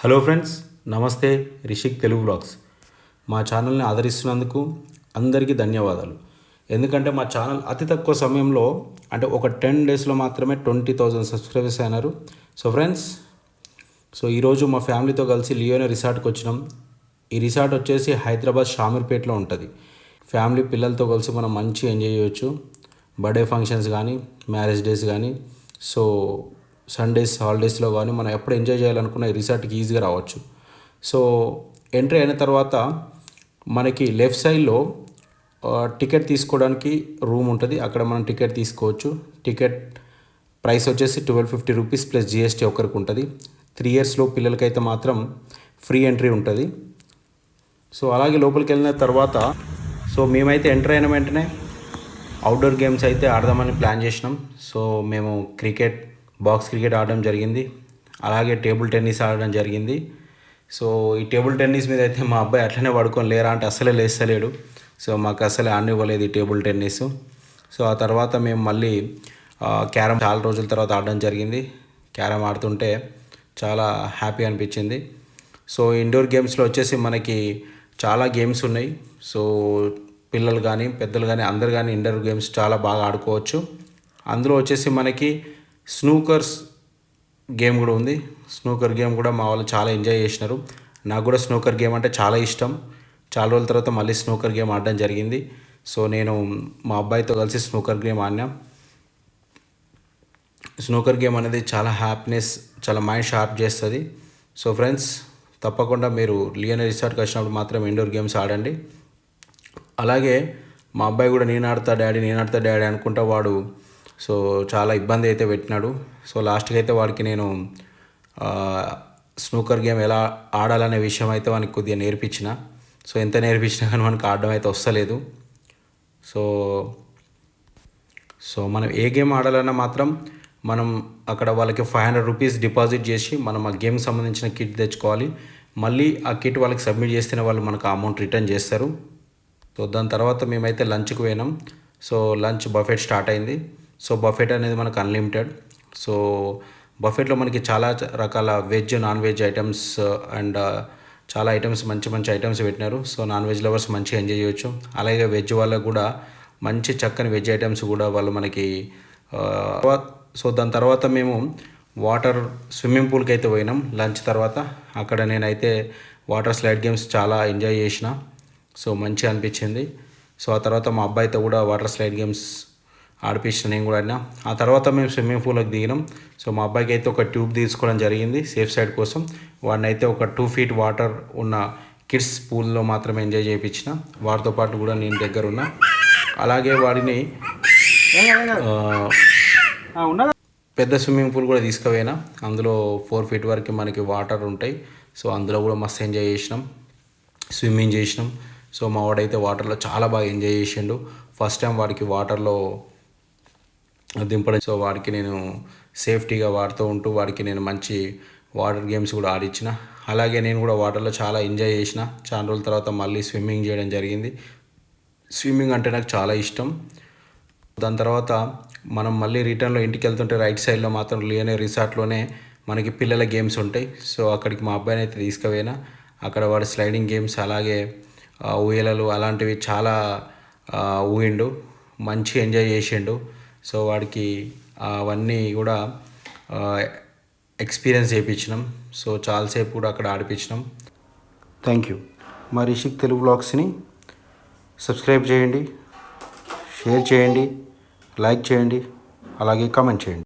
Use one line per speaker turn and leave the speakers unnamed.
Hello friends నమస్తే Rishik Telugu blogs. మా ఛానల్ని ఆదరిస్తున్నందుకు అందరికీ ధన్యవాదాలు. ఎందుకంటే మా ఛానల్ అతి తక్కువ సమయంలో అంటే ఒక టెన్ డేస్లో మాత్రమే ట్వంటీ థౌజండ్ సబ్స్క్రైబర్స్ అయినారు. సో ఫ్రెండ్స్ సో ఈరోజు మా ఫ్యామిలీతో కలిసి లియోనే రిసార్ట్కి వచ్చినాం. ఈ రిసార్ట్ వచ్చేసి హైదరాబాద్ షామీర్పేటలో ఉంటుంది. ఫ్యామిలీ పిల్లలతో కలిసి మనం మంచి ఎంజాయ్ చేయొచ్చు. బర్త్డే ఫంక్షన్స్ కానీ మ్యారేజ్ డేస్ కానీ. సో సండేస్ హాలిడేస్లో కానీ మనం ఎప్పుడు ఎంజాయ్ చేయాలనుకున్న ఈ రిసార్ట్కి ఈజీగా రావచ్చు. సో ఎంట్రీ అయిన తర్వాత మనకి లెఫ్ట్ సైడ్లో టికెట్ తీసుకోవడానికి రూమ్ ఉంటుంది. అక్కడ మనం టికెట్ తీసుకోవచ్చు. టికెట్ ప్రైస్ వచ్చేసి twelve fifty rupees plus GST ఒకరికి ఉంటుంది. త్రీ ఇయర్స్లో పిల్లలకైతే మాత్రం ఫ్రీ ఎంట్రీ ఉంటుంది. సో అలాగే లోపలికి వెళ్ళిన తర్వాత సో మేమైతే ఎంటర్ అయిన వెంటనే అవుట్డోర్ గేమ్స్ అయితే ఆడదామని ప్లాన్ చేసినాం. సో మేము క్రికెట్ బాక్స్ క్రికెట్ ఆడడం జరిగింది. అలాగే టేబుల్ టెన్నిస్ ఆడడం జరిగింది. సో ఈ టేబుల్ టెన్నిస్ మీద అయితే మా అబ్బాయి అట్లనే పడుకొని లేరా అంటే అసలే లేస్తలేడు. సో మాకు అసలే ఆడనివ్వలేదు ఈ టేబుల్ టెన్నిస్. సో ఆ తర్వాత మేము మళ్ళీ క్యారమ్ చాలా రోజుల తర్వాత ఆడడం జరిగింది. క్యారమ్ ఆడుతుంటే చాలా హ్యాపీ అనిపించింది. సో ఇండోర్ గేమ్స్లో వచ్చేసి మనకి చాలా గేమ్స్ ఉన్నాయి. సో పిల్లలు కానీ పెద్దలు కానీ అందరు కానీ ఇండోర్ గేమ్స్ చాలా బాగా ఆడుకోవచ్చు. అందులో వచ్చేసి మనకి స్నూకర్స్ గేమ్ కూడా ఉంది. స్నూకర్ గేమ్ కూడా మా వాళ్ళు చాలా ఎంజాయ్ చేసినారు. నాకు కూడా స్నూకర్ గేమ్ అంటే చాలా ఇష్టం. చాలా రోజుల తర్వాత మళ్ళీ స్నూకర్ గేమ్ ఆడడం జరిగింది. సో నేను మా అబ్బాయితో కలిసి స్నూకర్ గేమ్ ఆడినా. స్నూకర్ గేమ్ అనేది చాలా హ్యాపీనెస్ చాలా మైండ్ షార్ప్ చేస్తుంది. సో ఫ్రెండ్స్ తప్పకుండా మీరు లియన్ రిసార్ట్కి వచ్చినప్పుడు మాత్రం ఇండోర్ గేమ్స్ ఆడండి. అలాగే మా అబ్బాయి కూడా నేను ఆడతా డాడీ నేను ఆడతా డాడీ అనుకుంటా వాడు సో చాలా ఇబ్బంది అయితే పెట్టినాడు. సో లాస్ట్కి అయితే వాడికి నేను స్నూకర్ గేమ్ ఎలా ఆడాలనే విషయం అయితే వానికి కొద్దిగా నేర్పించిన. సో ఎంత నేర్పించినా కానీ మనకు ఆడడం అయితే వస్తలేదు. సో సో మనం ఏ గేమ్ ఆడాలన్నా మాత్రం మనం అక్కడ వాళ్ళకి ఫైవ్ హండ్రెడ్ రూపీస్ డిపాజిట్ చేసి మనం ఆ గేమ్కి సంబంధించిన కిట్ తెచ్చుకోవాలి. మళ్ళీ ఆ కిట్ వాళ్ళకి సబ్మిట్ చేస్తేనే వాళ్ళు మనకు ఆ అమౌంట్ రిటర్న్ చేస్తారు. సో దాని తర్వాత మేమైతే లంచ్కి పోయినాం. సో లంచ్ బఫెట్ స్టార్ట్ అయింది. సో బఫెట్ అనేది మనకు అన్లిమిటెడ్ సో బఫెట్లో మనకి చాలా రకాల veg non veg items and చాలా ఐటమ్స్ మంచి మంచి ఐటమ్స్ పెట్టినారు. సో నాన్ వెజ్ లవర్స్ మంచిగా ఎంజాయ్ చేయొచ్చు. అలాగే వెజ్ వాళ్ళకు కూడా మంచి చక్కని వెజ్ ఐటమ్స్ కూడా వాళ్ళు మనకి uh, సో దాని తర్వాత మేము వాటర్ స్విమ్మింగ్ పూల్కి అయితే పోయినాం. లంచ్ తర్వాత అక్కడ నేనైతే వాటర్ స్లైడ్ గేమ్స్ చాలా ఎంజాయ్ చేసిన. సో మంచిగా అనిపించింది. సో ఆ తర్వాత మా అబ్బాయితో కూడా వాటర్ స్లైడ్ గేమ్స్ ఆడిపించిన నేను కూడా ఆడినా ఆ తర్వాత మేము స్విమ్మింగ్ పూల్కి దిగినాం. సో మా అబ్బాయికి అయితే ఒక ట్యూబ్ తీసుకోవడం జరిగింది సేఫ్ సైడ్ కోసం. వాడిని అయితే ఒక టూ ఫీట్ వాటర్ ఉన్న కిడ్స్ పూల్లో మాత్రమే ఎంజాయ్ చేయించిన. వారితో పాటు కూడా నేను దగ్గర ఉన్నా. అలాగే వాడిని పెద్ద స్విమ్మింగ్ పూల్ కూడా తీసుకుపోయినా. అందులో ఫోర్ ఫీట్ వరకు మనకి వాటర్ ఉంటాయి. సో అందులో కూడా మస్తు ఎంజాయ్ చేసినాం. స్విమ్మింగ్ చేసినాం. సో మా వాడైతే వాటర్లో చాలా బాగా ఎంజాయ్ చేసిండు. ఫస్ట్ టైం వాడికి వాటర్లో దింపడం. సో వాడికి నేను సేఫ్టీగా వాడుతూ ఉంటూ వాడికి నేను మంచి వాటర్ గేమ్స్ కూడా ఆడిచ్చిన. అలాగే నేను కూడా వాటర్లో చాలా ఎంజాయ్ చేసిన. చాలా రోజుల తర్వాత మళ్ళీ స్విమ్మింగ్ చేయడం జరిగింది. స్విమ్మింగ్ అంటే నాకు చాలా ఇష్టం. దాని తర్వాత మనం మళ్ళీ రిటర్న్లో ఇంటికి వెళ్తుంటే రైట్ సైడ్లో మాత్రం లియోనే రిసార్ట్లోనే మనకి పిల్లల గేమ్స్ ఉంటాయి. సో అక్కడికి మా అబ్బాయిని అయితే తీసుకుపోయినా. అక్కడ వాడు స్లైడింగ్ గేమ్స్ అలాగే ఊయలలు అలాంటివి చాలా ఊయిండు మంచి ఎంజాయ్ చేసిండు. సో వాడికి అవన్నీ కూడా ఎక్స్పీరియన్స్ చేయించినాం సో చాలాసేపు కూడా అక్కడ ఆడిపించినాం. థ్యాంక్ యూ మా రిషిక్ తెలుగు బ్లాగ్స్ని సబ్స్క్రైబ్ చేయండి షేర్ చేయండి లైక్ చేయండి అలాగే కామెంట్ చేయండి.